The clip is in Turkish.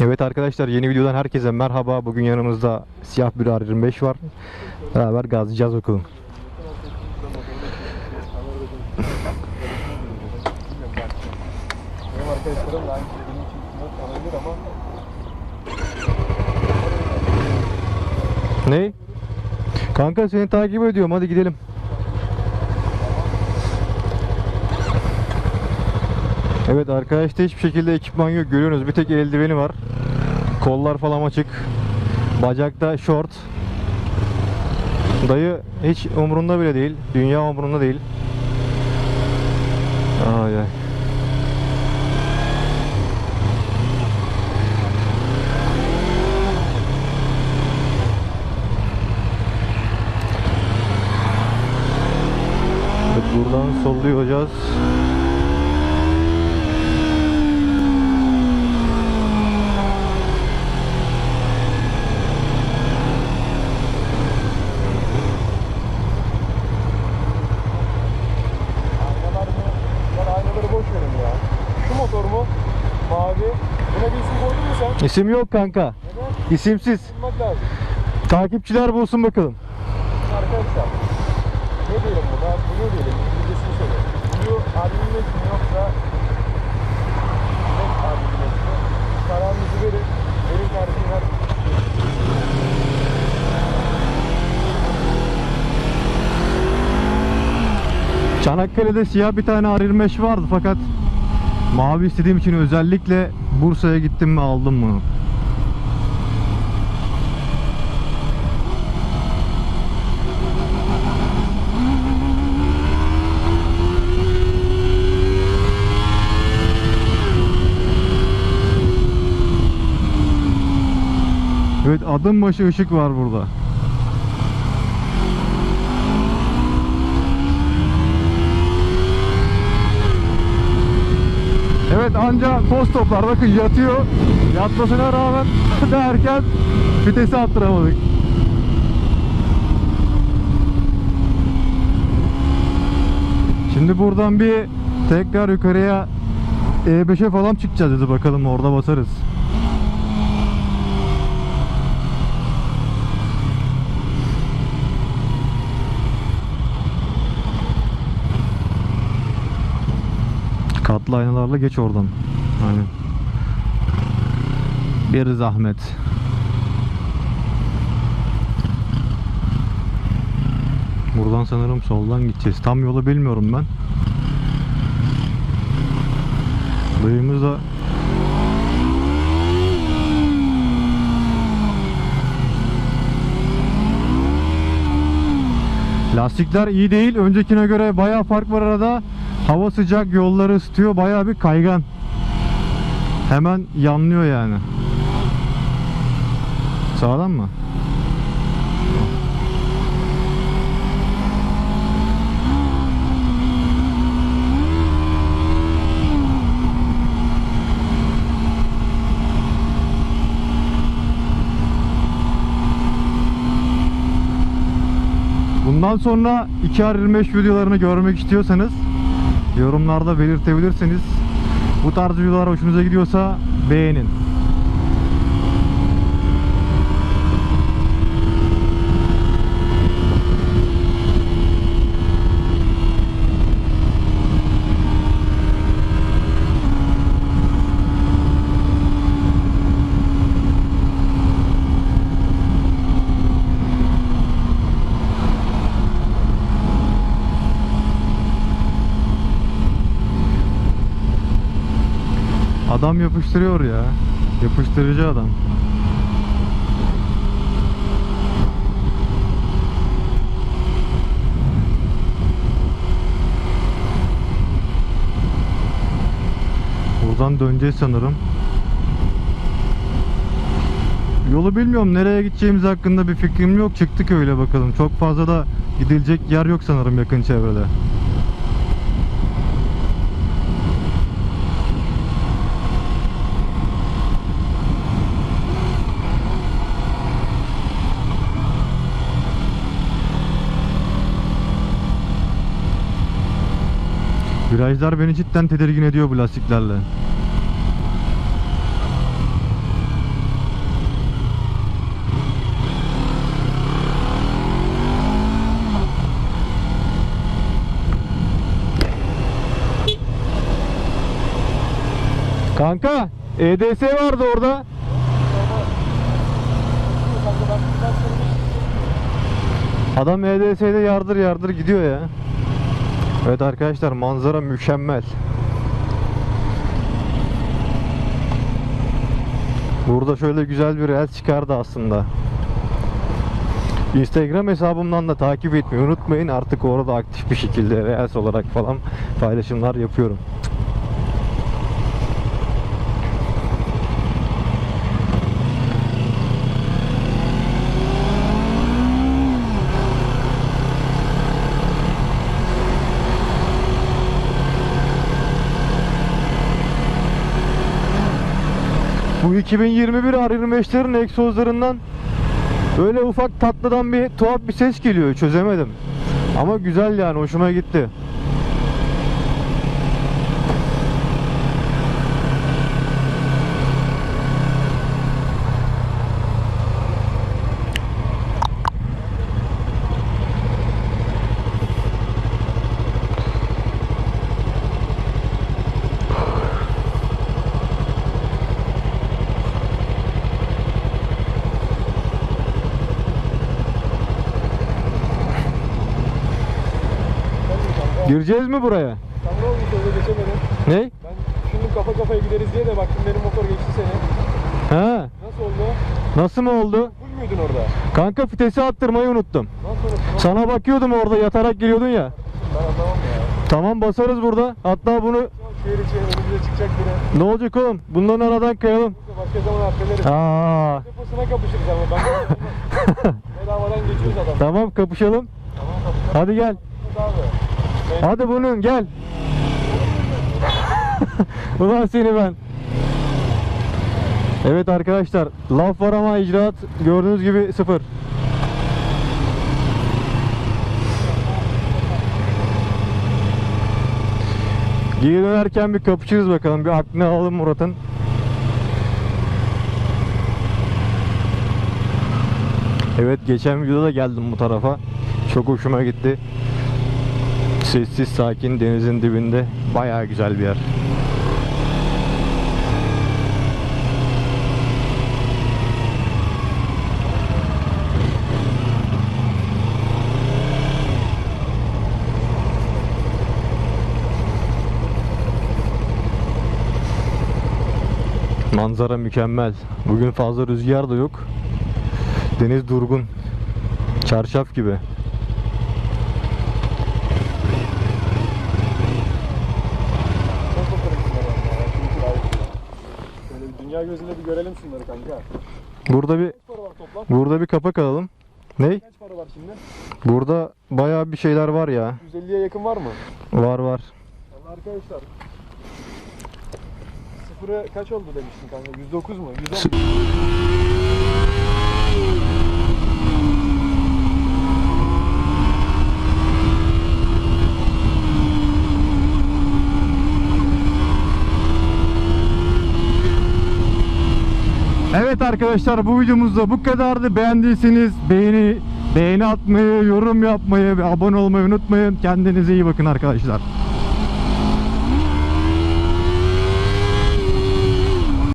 Evet arkadaşlar yeni videodan herkese merhaba. Bugün yanımızda siyah bir R25 var. Beraber gazlayacağız bakalım. Ne? Kanka seni takip ediyorum hadi gidelim. Evet arkadaşta hiçbir şekilde ekipman yok görüyorsunuz bir tek eldiveni var. Kollar falan açık. Bacakta short. Dayı hiç umurunda bile değil. Dünya umurunda değil. Ay ay. Buradan solluyoruz. aynalar mı? Lan aynaları boş verin ya. Şu motor mu? Mavi. Buna bir isim koydun mu sen? İsim yok kanka. Neden? İsimsiz. Takipçiler bulsun bakalım. Arkadaşlar. Ne diyelim buna? Bu ne diyelim? İngilizcesini söyle. Bu albümleş mi yoksa Tek albümleş mi? Kararınızı verin. Benim tercihim her Çanakkale'de siyah bir tane R25 vardı fakat mavi istediğim için özellikle Bursa'ya gittim mi aldım bunu. Evet adım başı ışık var burada. Evet anca toz toplar bakın yatıyor. Yatmasına rağmen derken vitesi attıramadık. Şimdi buradan bir tekrar yukarıya E5'e falan çıkacağız dedi bakalım orada basarız. Katlı aynalarla geç oradan. Hani bir zahmet. Buradan sanırım soldan gideceğiz. Tam yolu bilmiyorum ben. Dayımız da Lastikler iyi değil. Öncekine göre bayağı fark var arada. Hava sıcak, yolları ısıtıyor. Bayağı bir kaygan. Hemen yanlıyor yani. Sağlam mı? Bundan sonra 2R25 videolarını görmek istiyorsanız yorumlarda belirtebilirsiniz. Bu tarz videolar hoşunuza gidiyorsa beğenin. Adam yapıştırıyor ya. Yapıştırıcı adam. Buradan döneceğiz sanırım. Yolu bilmiyorum nereye gideceğimiz hakkında bir fikrim yok. Çıktık öyle bakalım. Çok fazla da gidilecek yer yok sanırım yakın çevrede. Virajlar beni cidden tedirgin ediyor bu lastiklerle. Kanka EDS vardı orada. Adam EDS'de yardır yardır gidiyor ya. Evet arkadaşlar manzara mükemmel. Burada şöyle güzel bir el çıkardı aslında. Instagram hesabımdan da takip etmeyi unutmayın. Artık orada aktif bir şekilde Reels olarak falan paylaşımlar yapıyorum. Bu 2021 R25'lerin egzozlarından böyle ufak tatlıdan bir tuhaf bir ses geliyor. Çözemedim. Ama güzel yani hoşuma gitti. kanka. Gireceğiz mi buraya? Ne oldu öyle geçemedin? Ne? Ben düşündüm kafa kafaya gideriz diye de baktım benim motor geçti seni. Ha? Nasıl oldu? Nasıl mı oldu? Full müydün orada? Kanka vitesi attırmayı unuttum. Nasıl oldu? Sana bakıyordum orada yatarak giriyordun ya. Ben anlamam ya. Tamam basarız burada. Hatta bunu şehir içi önümüze çıkacak biri. ne olacak oğlum? Bunların aradan kayalım. Başka zaman affederiz. Aa. Deposuna kapışırız ama ben bedavadan geçiyoruz adam. Tamam kapışalım. Tamam kapışalım. Hadi gel. Abi. Hadi bunun gel. Ulan seni ben. Evet arkadaşlar laf var ama icraat gördüğünüz gibi sıfır. Geri dönerken bir kapışırız bakalım. Bir aklını alalım Murat'ın. Evet geçen videoda da geldim bu tarafa. Çok hoşuma gitti. Sessiz sakin denizin dibinde bayağı güzel bir yer. Manzara mükemmel. Bugün fazla rüzgar da yok. Deniz durgun. Çarşaf gibi. çok bakarım şunlara ya. Çünkü layık. Şöyle bir dünya gözüyle bir görelim şunları kanka. Burada bir Kaç para var toplam? burada bir kapak alalım. Ne? Kaç para var şimdi? Burada bayağı bir şeyler var ya. 150'ye yakın var mı? Var var. Vallahi arkadaşlar. Sıfırı kaç oldu demiştin kanka? 109 mu? 110 mu? Evet arkadaşlar bu videomuzda bu kadardı. Beğendiyseniz beğeni beğeni atmayı, yorum yapmayı ve abone olmayı unutmayın. Kendinize iyi bakın arkadaşlar.